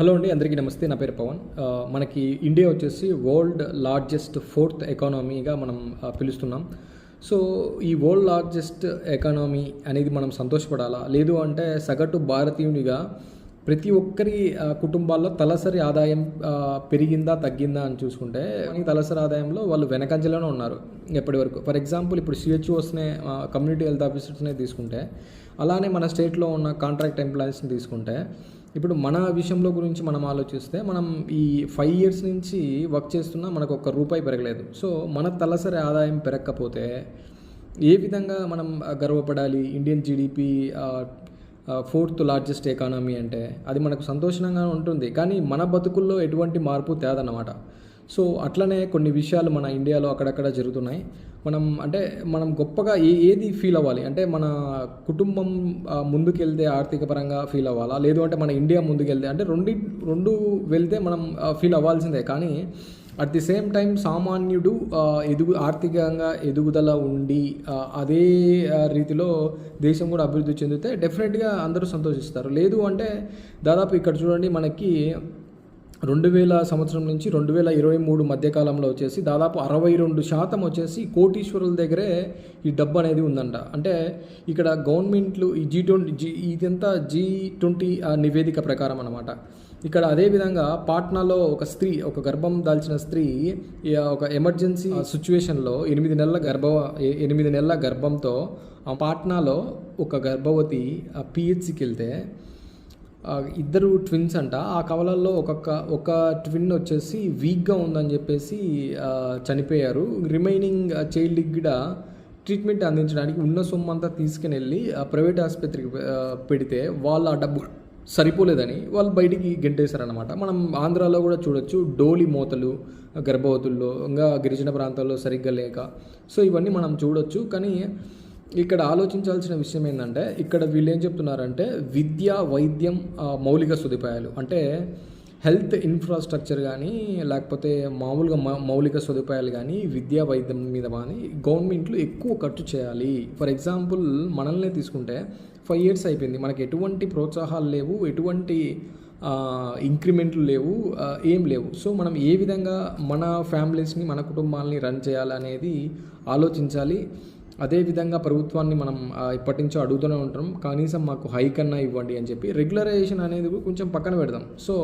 Hello అండి అందరికీ నమస్తే. నా పేరు పవన్. మనకి ఇండియా వచ్చేసి వరల్డ్ లార్జెస్ట్ ఫోర్త్ ఎకానమీగా మనం పిలుస్తున్నాం. సో ఈ వరల్డ్ లార్జెస్ట్ ఎకానమీ అనేది మనం సంతోషపడాలా? లేదు అంటే సగటు భారతీయునిగా ప్రతి ఒక్కరి కుటుంబాల్లో తలసరి ఆదాయం పెరిగిందా తగ్గిందా అని చూసుకుంటే ఈ తలసరి ఆదాయంలో వాళ్ళు వెనకంజలోనే ఉన్నారు ఎప్పటి వరకు. ఫర్ ఎగ్జాంపుల్ ఇప్పుడు సిహెచ్ఓస్నే కమ్యూనిటీ హెల్త్ ఆఫీసర్స్నే తీసుకుంటే అలానే మన స్టేట్లో ఉన్న కాంట్రాక్ట్ ఎంప్లాయీస్ని తీసుకుంటే ఇప్పుడు మన విషయంలో గురించి మనం ఆలోచిస్తే మనం ఈ ఫైవ్ ఇయర్స్ నుంచి వర్క్ చేస్తున్నా మనకు ఒక్క రూపాయి పెరగలేదు. సో మన తలసరి ఆదాయం పెరగకపోతే ఏ విధంగా మనం గర్వపడాలి? Indian GDP fourth largest economy అంటే అది మనకు సంతోషంగా ఉంటుంది. కానీ మన బతుకుల్లో ఎటువంటి మార్పు తేదన్నమాట. సో అట్లనే కొన్ని విషయాలు మన ఇండియాలో అక్కడక్కడ జరుగుతున్నాయి. మనం అంటే మనం గొప్పగా ఏ ఏది ఫీల్ అవ్వాలి? అంటే మన కుటుంబం ముందుకెళ్తే ఆర్థిక పరంగా ఫీల్ అవ్వాలా? లేదు అంటే మన ఇండియా ముందుకెళ్తే అంటే రెండు రెండు వెళ్తే మనం ఫీల్ అవ్వాల్సిందే. కానీ అట్ ది సేమ్ టైం సామాన్యుడు ఎదుగు ఆర్థికంగా ఎదుగుదల ఉండి అదే రీతిలో దేశం కూడా అభివృద్ధి చెందితే డెఫినెట్గా అందరూ సంతోషిస్తారు. లేదు అంటే దాదాపు ఇక్కడ చూడండి మనకి రెండు వేల సంవత్సరం నుంచి రెండు వేల ఇరవై మూడు మధ్యకాలంలో వచ్చేసి దాదాపు అరవై రెండు శాతం వచ్చేసి కోటీశ్వరుల దగ్గరే ఈ డబ్బు అనేది ఉందంట. అంటే ఇక్కడ గవర్నమెంట్లు ఈ జీ ట్వంటీ జీ ఇదంతా జీ ట్వంటీ నివేదిక ప్రకారం అనమాట ఇక్కడ అదేవిధంగా పాట్నాలో ఒక స్త్రీ ఒక గర్భం దాల్చిన స్త్రీ ఈ ఒక ఎమర్జెన్సీ సిచ్యువేషన్లో ఎనిమిది నెలల గర్భ ఎనిమిది నెలల గర్భంతో ఆ పాట్నాలో ఒక గర్భవతి పిహెచ్సికి వెళ్తే ఇద్దరు ట్విన్స్ అంట. ఆ కవలల్లో ఒక్కొక్క ఒక ట్విన్ వచ్చేసి వీక్గా ఉందని చెప్పేసి చనిపోయారు. రిమైనింగ్ చైల్డ్కి కూడా ట్రీట్మెంట్ అందించడానికి ఉన్న సొమ్ము అంతా తీసుకుని వెళ్ళి ప్రైవేట్ ఆసుపత్రికి పెడితే వాళ్ళు ఆ డబ్బు సరిపోలేదని వాళ్ళు బయటికి గెంటేశారనమాట మనం ఆంధ్రాలో కూడా చూడొచ్చు డోలి మూతలు గర్భవతుల్లో ఇంకా గిరిజన ప్రాంతాల్లో సరిగ్గా లేక. సో ఇవన్నీ మనం చూడొచ్చు. కానీ ఇక్కడ ఆలోచించాల్సిన విషయం ఏంటంటే ఇక్కడ వీళ్ళు ఏం చెప్తున్నారంటే విద్య వైద్యం మౌలిక సదుపాయాలు. అంటే హెల్త్ ఇన్ఫ్రాస్ట్రక్చర్ కానీ లేకపోతే మామూలుగా మౌలిక సదుపాయాలు కానీ విద్యా వైద్యం మీద కానీ గవర్నమెంట్లు ఎక్కువ ఖర్చు చేయాలి. ఫర్ ఎగ్జాంపుల్ మనల్నే తీసుకుంటే ఫైవ్ ఇయర్స్ అయిపోయింది. మనకి ఎటువంటి ప్రోత్సాహాలు లేవు ఎటువంటి ఇంక్రిమెంట్లు లేవు ఏం లేవు. సో మనం ఏ విధంగా మన ఫ్యామిలీస్ని మన కుటుంబాలని రన్ చేయాలనేది ఆలోచించాలి. అదేవిధంగా ప్రభుత్వాన్ని మనం ఇప్పటి నుంచో అడుగుతూనే ఉంటాం. కనీసం మాకు హైక్ అన్నా ఇవ్వండి అని చెప్పి రెగ్యులరైజేషన్ అనేది కొంచెం పక్కన పెడదాం. సో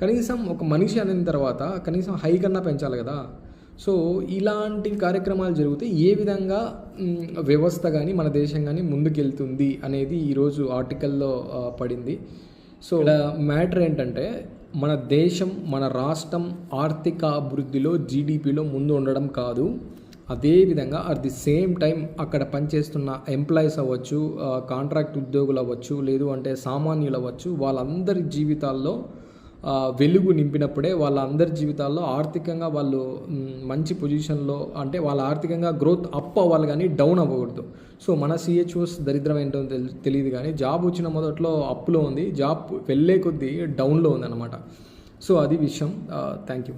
కనీసం ఒక మనిషి అనిన తర్వాత కనీసం హైక్ అన్నా పెంచాలి కదా. సో ఇలాంటి కార్యక్రమాలు జరిగితే ఏ విధంగా వ్యవస్థ కానీ మన దేశం కానీ ముందుకెళ్తుంది అనేది ఈరోజు ఆర్టికల్లో పడింది. సో మ్యాటర్ ఏంటంటే మన దేశం మన రాష్ట్రం ఆర్థిక అభివృద్ధిలో జీడిపిలో ముందు ఉండడం కాదు. అదేవిధంగా అట్ ది సేమ్ టైం అక్కడ పనిచేస్తున్న ఎంప్లాయీస్ అవ్వచ్చు కాంట్రాక్ట్ ఉద్యోగులు అవ్వచ్చు లేదు అంటే సామాన్యులు అవ్వచ్చు వాళ్ళందరి జీవితాల్లో వెలుగు నింపినప్పుడే వాళ్ళందరి జీవితాల్లో ఆర్థికంగా వాళ్ళు మంచి పొజిషన్లో అంటే వాళ్ళ ఆర్థికంగా గ్రోత్ అప్ అవ్వాలి కానీ డౌన్ అవ్వకూడదు. సో మన సిహెచ్ఓస్ దరిద్రం ఏంటో తెలి- తెలియదు కానీ జాబ్ వచ్చిన మొదట్లో అప్పులో ఉంది జాబ్ వెళ్ళే కొద్దీ డౌన్లో ఉంది అనమాట సో అది విషయం. Thank you